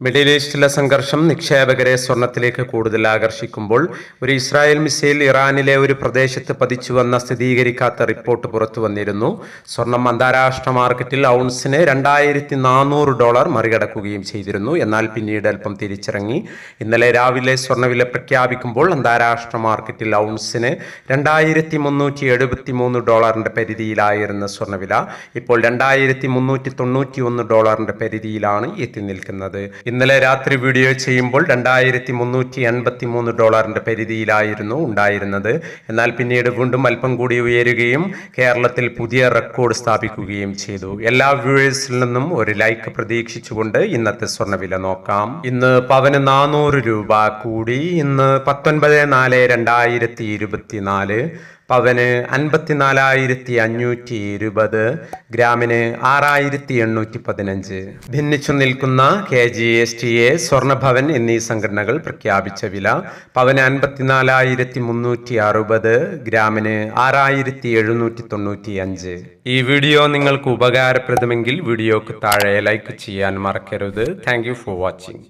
Middle ഈസ്റ്റിലെ സംഘർഷം നിക്ഷേപകരെ സ്വർണത്തിലേക്ക് കൂടുതൽ ആകർഷിക്കുമ്പോൾ ഒരു ഇസ്രായേൽ മിസൈൽ ഇറാനിലെ ഒരു പ്രദേശത്ത് പതിച്ചുവെന്ന സ്ഥിരീകരിക്കാത്ത റിപ്പോർട്ട് പുറത്തു വന്നിരുന്നു. സ്വർണം അന്താരാഷ്ട്ര മാർക്കറ്റിൽ ഔൺസിന് രണ്ടായിരത്തി നാനൂറ് ഡോളർ മറികടക്കുകയും ചെയ്തിരുന്നു. എന്നാൽ പിന്നീട് അല്പം തിരിച്ചിറങ്ങി. ഇന്നലെ രാവിലെ സ്വർണവില പ്രഖ്യാപിക്കുമ്പോൾ അന്താരാഷ്ട്ര മാർക്കറ്റിൽ ഔൺസിന് രണ്ടായിരത്തി മുന്നൂറ്റി എഴുപത്തി മൂന്ന് ഡോളറിന്റെ പരിധിയിലായിരുന്ന സ്വർണവില ഇപ്പോൾ രണ്ടായിരത്തി മുന്നൂറ്റി തൊണ്ണൂറ്റി ഒന്ന് ഡോളറിന്റെ പരിധിയിലാണ് എത്തി നിൽക്കുന്നത്. ഇന്നലെ രാത്രി വീഡിയോ ചെയ്യുമ്പോൾ രണ്ടായിരത്തി മുന്നൂറ്റി എൺപത്തി മൂന്ന് ഡോളറിന്റെ പരിധിയിലായിരുന്നു ഉണ്ടായിരുന്നത്. എന്നാൽ പിന്നീട് വീണ്ടും അല്പം കൂടി ഉയരുകയും കേരളത്തിൽ പുതിയ റെക്കോർഡ് സ്ഥാപിക്കുകയും ചെയ്തു. എല്ലാ വ്യൂവേഴ്സിൽ നിന്നും ഒരു ലൈക്ക് പ്രതീക്ഷിച്ചുകൊണ്ട് ഇന്നത്തെ സ്വർണവില നോക്കാം. ഇന്ന് പവന് നാനൂറ് രൂപ കൂടി. ഇന്ന് പത്തൊൻപത് നാല് രണ്ടായിരത്തി ഇരുപത്തിനാല്. പവന് അൻപത്തിനാലായിരത്തി അഞ്ഞൂറ്റി ഇരുപത് ഗ്രാമിന് ആറായിരത്തി എണ്ണൂറ്റി പതിനഞ്ച് ഭിന്നിച്ചു നിൽക്കുന്ന K G S T A Swarnabhavan എന്നീ സംഘടനകൾ പ്രഖ്യാപിച്ച വില പവന് അൻപത്തിനാലായിരത്തി മുന്നൂറ്റി അറുപത് ഗ്രാമിന് ആറായിരത്തി എഴുന്നൂറ്റി തൊണ്ണൂറ്റി അഞ്ച് ഈ വീഡിയോ നിങ്ങൾക്ക് ഉപകാരപ്രദമെങ്കിൽ വീഡിയോക്ക് താഴെ ലൈക്ക് ചെയ്യാൻ മറക്കരുത്. Thank for watching.